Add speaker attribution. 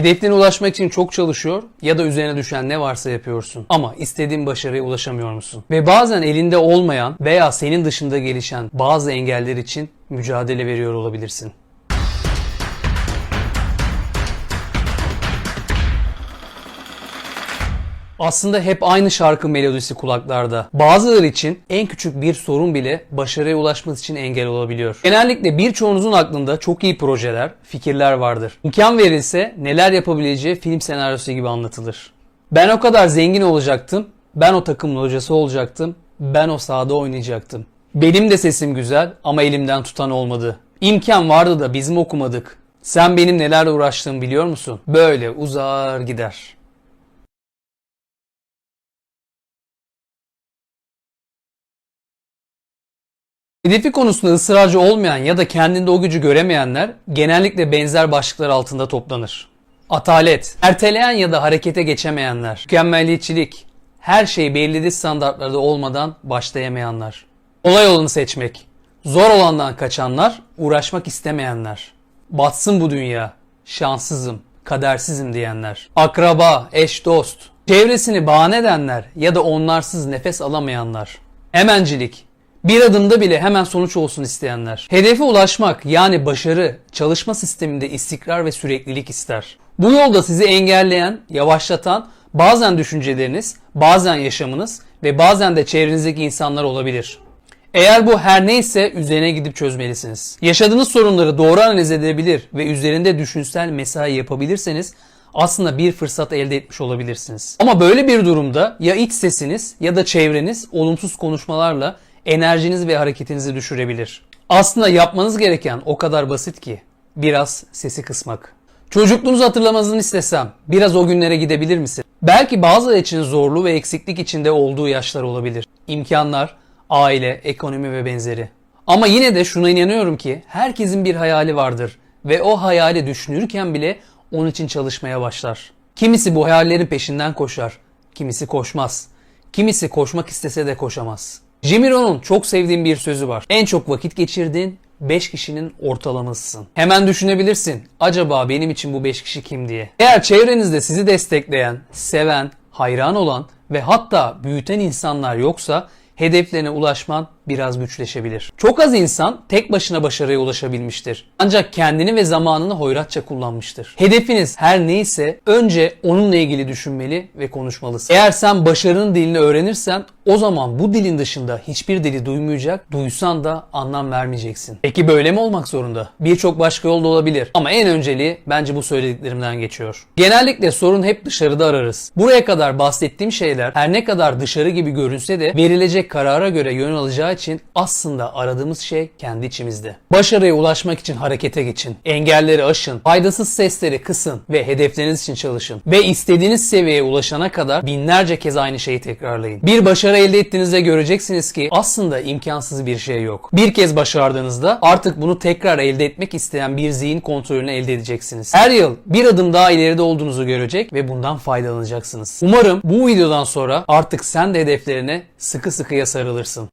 Speaker 1: Hedeflerine ulaşmak için çok çalışıyor ya da üzerine düşen ne varsa yapıyorsun. Ama istediğin başarıya ulaşamıyor musun? Ve bazen elinde olmayan veya senin dışında gelişen bazı engeller için mücadele veriyor olabilirsin. Aslında hep aynı şarkı melodisi kulaklarda. Bazıları için en küçük bir sorun bile başarıya ulaşması için engel olabiliyor. Genellikle birçoğunuzun aklında çok iyi projeler, fikirler vardır. İmkan verilse neler yapabileceği film senaryosu gibi anlatılır. Ben o kadar zengin olacaktım, ben o takımın hocası olacaktım, ben o sahada oynayacaktım. Benim de sesim güzel ama elimden tutan olmadı. İmkan vardı da biz mi okumadık? Sen benim nelerle uğraştığımı biliyor musun? Böyle uzar gider. Hedefi konusunda ısrarcı olmayan ya da kendinde o gücü göremeyenler genellikle benzer başlıklar altında toplanır. Atalet, erteleyen ya da harekete geçemeyenler, mükemmelliyetçilik, her şey belirli standartlarda olmadan başlayamayanlar. Olay yolunu seçmek, zor olandan kaçanlar, uğraşmak istemeyenler. Batsın bu dünya, şanssızım, kadersizim diyenler. Akraba, eş, dost, çevresini bahane edenler ya da onlarsız nefes alamayanlar. Hemencilik, bir adımda bile hemen sonuç olsun isteyenler. Hedefe ulaşmak yani başarı, çalışma sisteminde istikrar ve süreklilik ister. Bu yolda sizi engelleyen, yavaşlatan bazen düşünceleriniz, bazen yaşamınız ve bazen de çevrenizdeki insanlar olabilir. Eğer bu her neyse üzerine gidip çözmelisiniz. Yaşadığınız sorunları doğru analiz edebilir ve üzerinde düşünsel mesai yapabilirseniz aslında bir fırsat elde etmiş olabilirsiniz. Ama böyle bir durumda ya iç sesiniz ya da çevreniz olumsuz konuşmalarla enerjinizi ve hareketinizi düşürebilir. Aslında yapmanız gereken o kadar basit ki biraz sesi kısmak. Çocukluğunuzu hatırlamanızı istesem biraz o günlere gidebilir misin? Belki bazıları için zorlu ve eksiklik içinde olduğu yaşlar olabilir. İmkanlar, aile, ekonomi ve benzeri. Ama yine de şuna inanıyorum ki herkesin bir hayali vardır ve o hayali düşünürken bile onun için çalışmaya başlar. Kimisi bu hayallerin peşinden koşar, kimisi koşmaz. Kimisi koşmak istese de koşamaz. Jimmy Rohn'un çok sevdiğim bir sözü var. En çok vakit geçirdiğin 5 kişinin ortalamasısın. Hemen düşünebilirsin. Acaba benim için bu 5 kişi kim diye. Eğer çevrenizde sizi destekleyen, seven, hayran olan ve hatta büyüten insanlar yoksa hedeflerine ulaşman biraz güçleşebilir. Çok az insan tek başına başarıya ulaşabilmiştir. Ancak kendini ve zamanını hoyratça kullanmıştır. Hedefiniz her neyse önce onunla ilgili düşünmeli ve konuşmalısın. Eğer sen başarının dilini öğrenirsen o zaman bu dilin dışında hiçbir dili duymayacak, duysan da anlam vermeyeceksin. Peki böyle mi olmak zorunda? Birçok başka yol da olabilir. Ama en önceliği bence bu söylediklerimden geçiyor. Genellikle sorun hep dışarıda ararız. Buraya kadar bahsettiğim şeyler her ne kadar dışarı gibi görünse de verilecek karara göre yön alacağı için aslında aradığımız şey kendi içimizde. Başarıya ulaşmak için harekete geçin. Engelleri aşın. Faydasız sesleri kısın ve hedefleriniz için çalışın. Ve istediğiniz seviyeye ulaşana kadar binlerce kez aynı şeyi tekrarlayın. Bir başarı elde ettiğinizde göreceksiniz ki aslında imkansız bir şey yok. Bir kez başardığınızda artık bunu tekrar elde etmek isteyen bir zihin kontrolünü elde edeceksiniz. Her yıl bir adım daha ileride olduğunuzu görecek ve bundan faydalanacaksınız. Umarım bu videodan sonra artık sen de hedeflerine sıkı sıkıya sarılırsın.